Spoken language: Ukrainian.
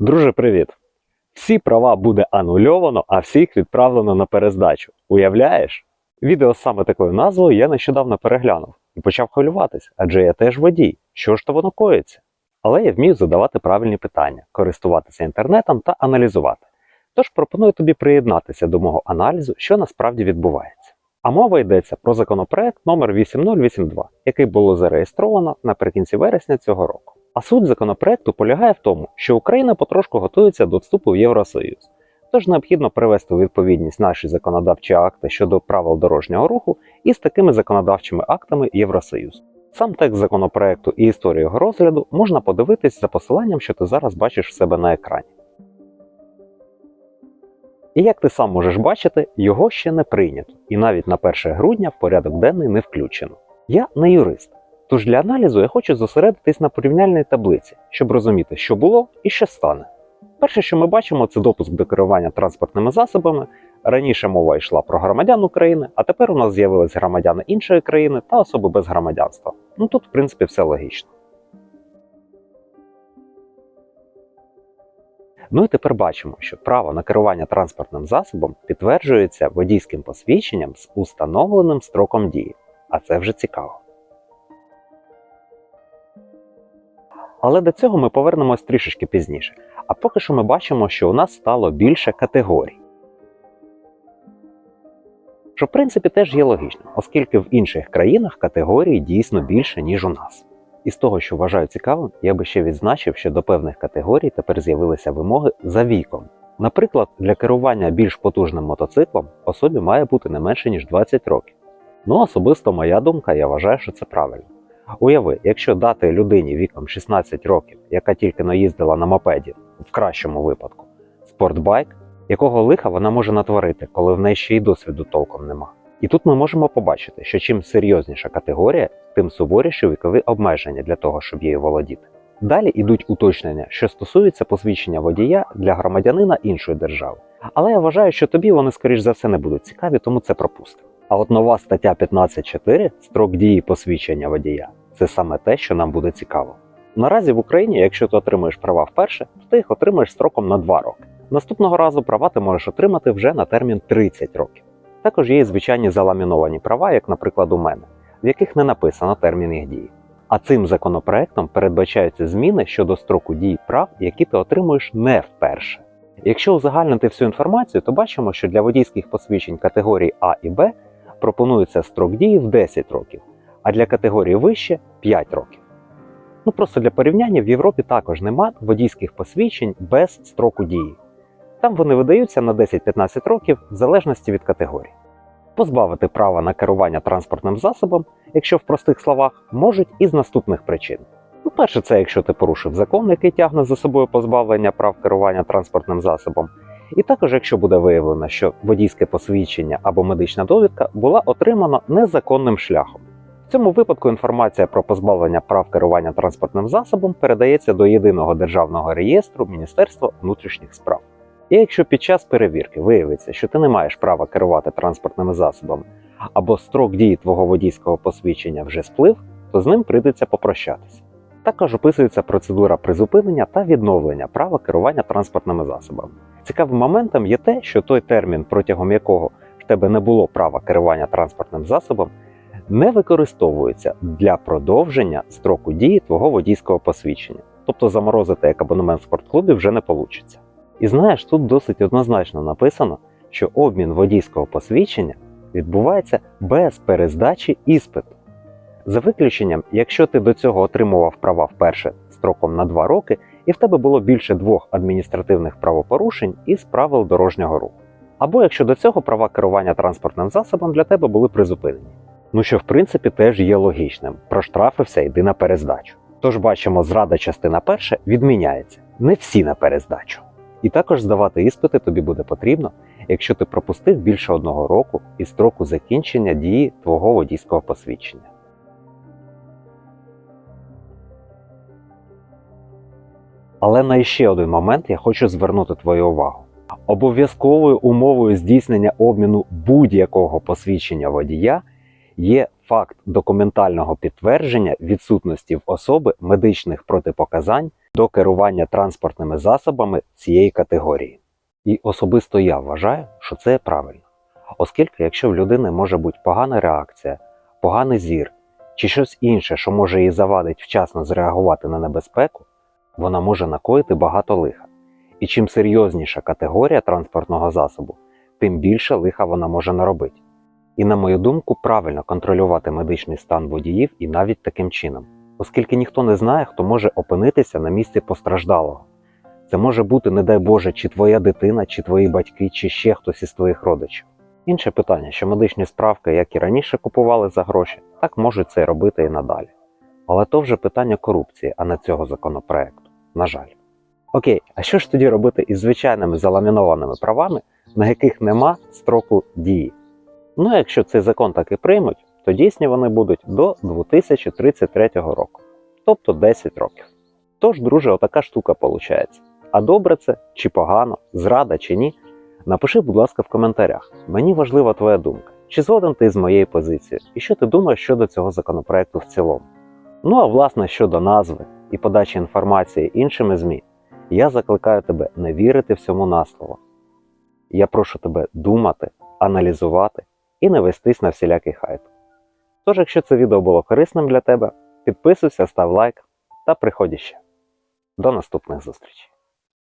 Друже, привіт! Всі права буде анульовано, а всіх відправлено на перездачу. Уявляєш? Відео з саме такою назвою я нещодавно переглянув і почав хвилюватися, адже я теж водій. Що ж то воно коїться? Але я вмію задавати правильні питання, користуватися інтернетом та аналізувати. Тож пропоную тобі приєднатися до мого аналізу, що насправді відбувається. А мова йдеться про законопроект номер 8082, який було зареєстровано наприкінці вересня цього року. А суть законопроекту полягає в тому, що Україна потрошку готується до вступу в Євросоюз. Тож необхідно привести у відповідність наші законодавчі акти щодо правил дорожнього руху із такими законодавчими актами Євросоюзу. Сам текст законопроекту і історію його розгляду можна подивитись за посиланням, що ти зараз бачиш в себе на екрані. І як ти сам можеш бачити, його ще не прийнято, і навіть на 1 грудня в порядок денний не включено. Я не юрист, тож для аналізу я хочу зосередитись на порівняльній таблиці, щоб розуміти, що було і що стане. Перше, що ми бачимо, це допуск до керування транспортними засобами. Раніше мова йшла про громадян України, а тепер у нас з'явились громадяни іншої країни та особи без громадянства. Ну тут, в принципі, все логічно. Ну і тепер бачимо, що право на керування транспортним засобом підтверджується водійським посвідченням з установленим строком дії. А це вже цікаво. Але до цього ми повернемось трішечки пізніше. А поки що ми бачимо, що у нас стало більше категорій. Що в принципі теж є логічно, оскільки в інших країнах категорій дійсно більше, ніж у нас. І з того, що вважаю цікавим, я би ще відзначив, що до певних категорій тепер з'явилися вимоги за віком. Наприклад, для керування більш потужним мотоциклом особі має бути не менше ніж 20 років. Ну, особисто моя думка, я вважаю, що це правильно. Уяви, якщо дати людині віком 16 років, яка тільки наїздила на мопеді, в кращому випадку, спортбайк, якого лиха вона може натворити, коли в неї ще й досвіду толком нема. І тут ми можемо побачити, що чим серйозніша категорія, тим суворіші вікові обмеження для того, щоб її володіти. Далі йдуть уточнення, що стосуються посвідчення водія для громадянина іншої держави. Але я вважаю, що тобі вони, скоріш за все, не будуть цікаві, тому це пропустимо. А от нова стаття 15.4 строк дії посвідчення водія це саме те, що нам буде цікаво. Наразі в Україні, якщо ти отримуєш права вперше, то ти їх отримаєш строком на 2 роки. Наступного разу права ти можеш отримати вже на термін 30 років. Також є і звичайні заламіновані права, як, наприклад, у мене, в яких не написано термін їх дії. А цим законопроектом передбачаються зміни щодо строку дії прав, які ти отримуєш не вперше. Якщо узагальнити всю інформацію, то бачимо, що для водійських посвідчень категорій А і Б пропонується строк дії в 10 років, а для категорії вище 5 років. Ну просто для порівняння в Європі також нема водійських посвідчень без строку дії. Там вони видаються на 10-15 років в залежності від категорії. Позбавити права на керування транспортним засобом, якщо в простих словах, можуть із наступних причин. Ну, перше, це якщо ти порушив закон, який тягне за собою позбавлення прав керування транспортним засобом, і також якщо буде виявлено, що водійське посвідчення або медична довідка була отримана незаконним шляхом. В цьому випадку інформація про позбавлення прав керування транспортним засобом передається до єдиного державного реєстру Міністерства внутрішніх справ. І якщо під час перевірки виявиться, що ти не маєш права керувати транспортними засобами, або строк дії твого водійського посвідчення вже сплив, то з ним прийдеться попрощатися. Також описується процедура призупинення та відновлення права керування транспортними засобами. Цікавим моментом є те, що той термін, протягом якого в тебе не було права керування транспортним засобом, не використовується для продовження строку дії твого водійського посвідчення, тобто заморозити як абонемент в спортклубі вже не вийде. І знаєш, тут досить однозначно написано, що обмін водійського посвідчення відбувається без перездачі іспиту. За виключенням, якщо ти до цього отримував права вперше строком на 2 роки, і в тебе було більше двох адміністративних правопорушень із правил дорожнього руху. Або якщо до цього права керування транспортним засобом для тебе були призупинені. Ну що в принципі теж є логічним. Проштрафився, йди на перездачу. Тож бачимо, зрада частина перша відміняється. Не всі на перездачу. І також здавати іспити тобі буде потрібно, якщо ти пропустив більше одного року із строку закінчення дії твого водійського посвідчення. Але на ще один момент я хочу звернути твою увагу. Обов'язковою умовою здійснення обміну будь-якого посвідчення водія є факт документального підтвердження відсутності в особи медичних протипоказань до керування транспортними засобами цієї категорії. І особисто я вважаю, що це правильно. Оскільки, якщо в людини може бути погана реакція, поганий зір чи щось інше, що може їй завадить вчасно зреагувати на небезпеку, вона може накоїти багато лиха. І чим серйозніша категорія транспортного засобу, тим більше лиха вона може наробити. І, на мою думку, правильно контролювати медичний стан водіїв і навіть таким чином, оскільки ніхто не знає, хто може опинитися на місці постраждалого. Це може бути, не дай Боже, чи твоя дитина, чи твої батьки, чи ще хтось із твоїх родичів. Інше питання, що медичні справки, як і раніше купували за гроші, так можуть це робити і надалі. Але то вже питання корупції, а не цього законопроекту. На жаль. Окей, а що ж тоді робити із звичайними заламінованими правами, на яких нема строку дії? Ну, якщо цей закон так і приймуть, то дійсні вони будуть до 2033 року, тобто 10 років. Тож, друже, отака штука виходить. А добре це чи погано, зрада чи ні? Напиши, будь ласка, в коментарях. Мені важлива твоя думка. Чи згоден ти з моєю позицією? І що ти думаєш щодо цього законопроекту в цілому? Ну а власне щодо назви і подачі інформації іншими ЗМІ, я закликаю тебе не вірити всьому на слово. Я прошу тебе думати, аналізувати і не вестись на всілякий хайп. Тож, якщо це відео було корисним для тебе, підписуйся, став лайк та приходь ще. До наступних зустрічей!